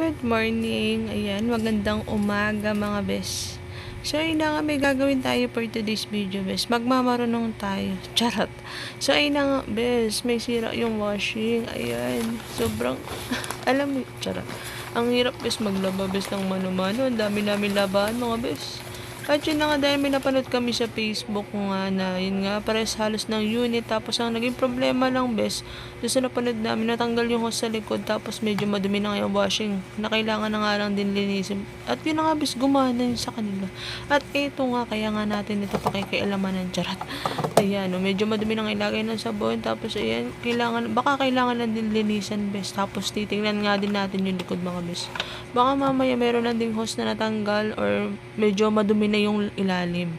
Good morning. Ayan, magandang umaga mga bes. So, ayun na nga, may gagawin tayo for today's video, bes. Magmamarunong tayo. Charot. So, ayun na nga, bes. May sira yung washing. Ayan. Sobrang, alam mo, charot. Ang hirap, bes, maglaba, bes, ng mano-mano. Ang dami namin labahan, mga bes. At yun na nga, dahil may napanood kami sa Facebook nga na, yun nga, pares halos ng unit. Tapos, ang naging problema lang, bes, doon sa napanood namin, natanggal yung hose sa likod. Tapos, medyo madumi na nga yung washing. Na kailangan na nga lang din linisin. At yun na nga, bes, gumana yun sa kanila. At ito nga, kaya nga natin ito pakikialaman ng charat. Ayan, no, medyo madumi na nga ilagay ng sabon. Tapos, ayan, kailangan, baka kailangan na din linisan, bes. Tapos, titingnan nga din natin yung likod, mga bes. Baka mamaya meron na ding hose na natanggal or medyo madumi na yung ilalim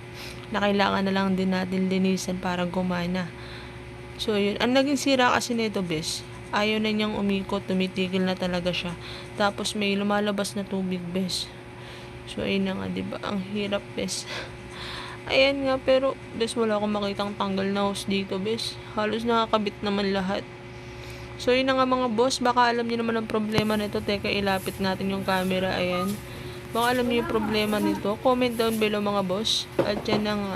na kailangan na lang din natin linisan para gumana. So, yun. Ang naging sira kasi nito, bes, ayaw na niyang umikot, tumitigil na talaga siya. Tapos, may lumalabas na tubig, bes. So, ayun na nga, di ba? Ang hirap, bes. Ayan nga, pero, bes, wala akong makitang tanggal na hose dito, bes. Halos nakakabit naman lahat. So, yun na nga mga boss. Baka alam niyo naman ang problema nito. Teka, ilapit natin yung camera. Ayan. Baka alam niyo yung problema nito. Comment down below mga boss. At yan na nga.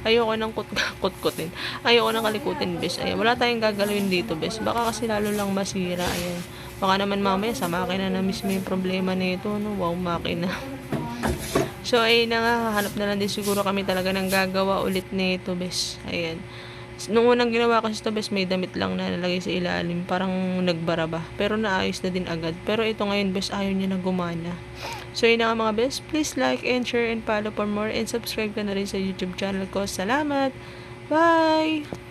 Ayoko nang kut kutkutin. Ayoko nang kalikutin, bes. Ayan. Wala tayong gagalawin dito, bes. Baka kasi lalo lang masira. Ayan. Baka naman mamaya sa makina na mismo yung problema nito. No? Wow, makina. So, ayun na nga. Hahanap na lang din siguro kami talaga ng gagawa ulit nito, bes. Ayan. Nung unang ginawa kasi ito, bes, may damit lang na nalagay sa ilalim. Parang nagbara ba. Pero naayos na din agad. Pero ito ngayon, bes, ayaw niya na gumana. So, yun nga mga bes. Please like and share and follow for more. And subscribe ka na rin sa YouTube channel ko. Salamat! Bye!